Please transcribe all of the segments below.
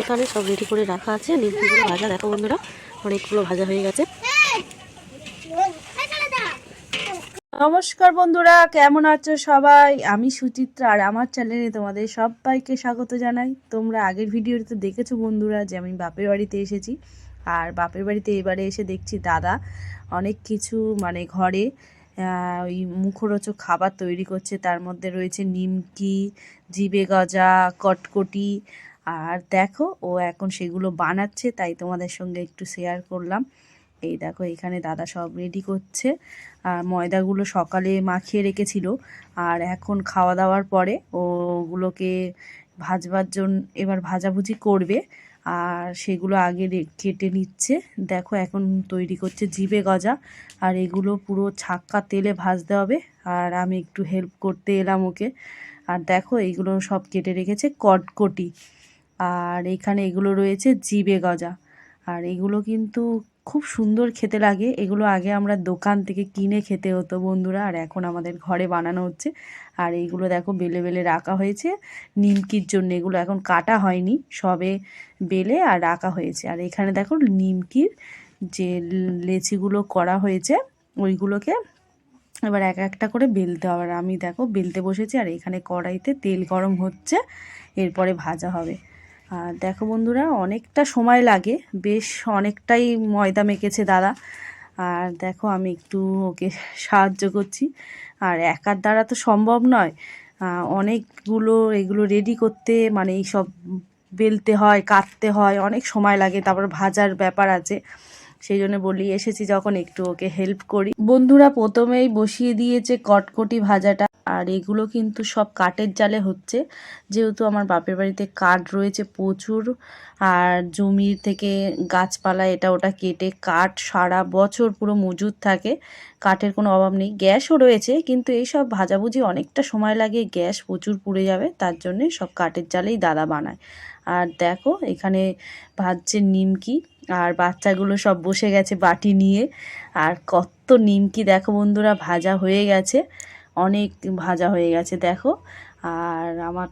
এখানে সব রেডি করে রাখা আছে। নিমকিগুলো ভাজা। দেখো বন্ধুরা অনেকগুলো ভাজা হয়ে গেছে। নমস্কার বন্ধুরা, কেমন আছো সবাই? আমি সুচিত্রা আর আমার চ্যানেলে তোমাদের সবাইকে স্বাগত জানাই। তোমরা আগের ভিডিওতে দেখেছ বন্ধুরা যে আমি বাপের বাড়িতে এসেছি। আর বাপের বাড়িতে এবারে এসে দেখছি দাদা অনেক কিছু মানে ঘরে ওই মুখরোচক খাবার তৈরি করছে। তার মধ্যে রয়েছে নিমকি, জিবে গজা, কটকটি। আর দেখো, ও এখন সেগুলো বানাচ্ছে, তাই তোমাদের সঙ্গে একটু শেয়ার করলাম। এই দেখো, এখানে দাদা সব রেডি করছে। আর ময়দাগুলো সকালে মাখিয়ে রেখেছিল। আর এখন খাওয়া দাওয়ার পরে ওগুলোকে ভাজবার জন্য এবার ভাজাভুজি করবে। আর সেগুলো আগে কেটে নিচ্ছে। দেখো, এখন তৈরি করছে জিবে গজা। আর এগুলো পুরো ছাক্কা তেলে ভাজতে হবে। আর আমি একটু হেল্প করতে এলাম ওকে। আর দেখো এইগুলো সব কেটে রেখেছে কটকটি। আর এখানে এগুলো রয়েছে জিবে গজা। আর এগুলো কিন্তু খুব সুন্দর খেতে লাগে। এগুলো আগে আমরা দোকান থেকে কিনে খেতে হতো বন্ধুরা, আর এখন আমাদের ঘরে বানানো হচ্ছে। আর এইগুলো দেখো বেলে বেলে রাখা হয়েছে। নিমকির জন্য এগুলো এখন কাটা হয়নি, সবে বেলে আর রাখা হয়েছে। আর এখানে দেখো নিমকির যে লেচিগুলো করা হয়েছে, ওইগুলোকে এবার এক একটা করে বেলতে হবে। আর আমি দেখো বেলতে বসেছি, আর এখানে কড়াইতে তেল গরম হচ্ছে, এরপরে ভাজা হবে। আর দেখো বন্ধুরা, অনেকটা সময় লাগে। বেশ অনেকটাই ময়দা মেখেছে দাদা। আর দেখো, আমি একটু ওকে সাহায্য করছি। আর একার দ্বারা তো সম্ভব নয়। অনেকগুলো এগুলো রেডি করতে মানে এই সব বেলতে হয়, কাটতে হয়, অনেক সময় লাগে। তারপর ভাজার ব্যাপার আছে। সেই জন্য বলি, এসেছি যখন একটু ওকে হেল্প করি। বন্ধুরা প্রথমেই বসিয়ে দিয়েছে কটকটি ভাজাটা, আর এগুলো কিন্তু সব কাঠের জালে হচ্ছে। যেহেতু আমার বাপের বাড়িতে কাঠ রয়েছে প্রচুর, আর জমির থেকে গাছপালা এটা ওটা কেটে কাঠ সারা বছর পুরো মজুদ থাকে, কাঠের কোনো অভাব নেই। গ্যাসও রয়েছে, কিন্তু এইসব ভাজাভুজি অনেকটা সময় লাগে, গ্যাস প্রচুর পুড়ে যাবে, তার জন্যে সব কাঠের জালেই দাদা বানায়। আর দেখো, এখানে ভাজছে নিমকি। আর বাচ্চাগুলো সব বসে গেছে বাটি নিয়ে। আর কত নিমকি দেখো বন্ধুরা, ভাজা হয়ে গেছে। অনেক ভাজা হয়ে গেছে, দেখো। আর আমার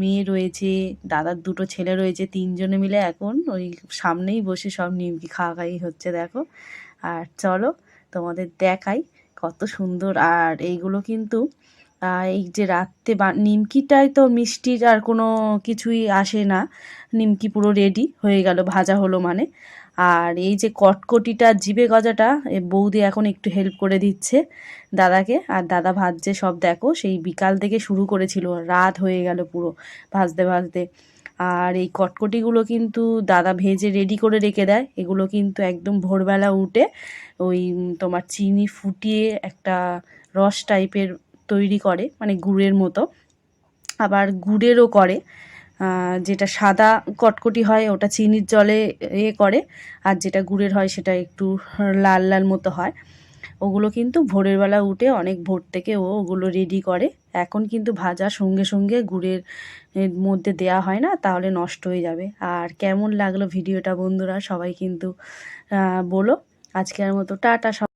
মেয়ে রয়েছে, দাদার দুটো ছেলে রয়েছে, তিনজনে মিলে এখন ওই সামনেই বসে সব নিমকি খাওয়া খাই হচ্ছে, দেখো। আর চলো তোমাদের দেখাই কত সুন্দর। আর এইগুলো কিন্তু এই যে রাত্রে বা নিমকিটাই তো মিষ্টির আর কোনো কিছুই আসে না। নিমকি পুরো রেডি হয়ে গেল, ভাজা হলো মানে। আর এই যে কটকটিটা, জিবে গজাটা বৌদি এখন একটু হেল্প করে দিচ্ছে দাদাকে। আর দাদা ভাজছে সব দেখো, সেই বিকাল থেকে শুরু করেছিল, রাত হয়ে গেল পুরো ভাজতে ভাজতে। আর এই কটকটিগুলো কিন্তু দাদা ভেজে রেডি করে রেখে দেয়। এগুলো কিন্তু একদম ভোরবেলা উঠে ওই তোমার চিনি ফুটিয়ে একটা রস টাইপের তৈরি করে মানে গুড়ের মতো। আবার গুড়েরও করে যেটা সাদা কটকটি হয় ওটা চিনির জলে এ করে, আর যেটা গুড়ের হয় সেটা একটু লাল লাল মতো হয়। ওগুলো কিন্তু ভোরের বেলা উঠে অনেক ভোর থেকে ও ওগুলো রেডি করে। এখন কিন্তু ভাজা সঙ্গে সঙ্গে গুড়ের মধ্যে দেয়া হয় না, তাহলে নষ্ট হয়ে যাবে। আর কেমন লাগল ভিডিওটা বন্ধুরা সবাই কিন্তু বলো। আজকের মতো টাটা, সব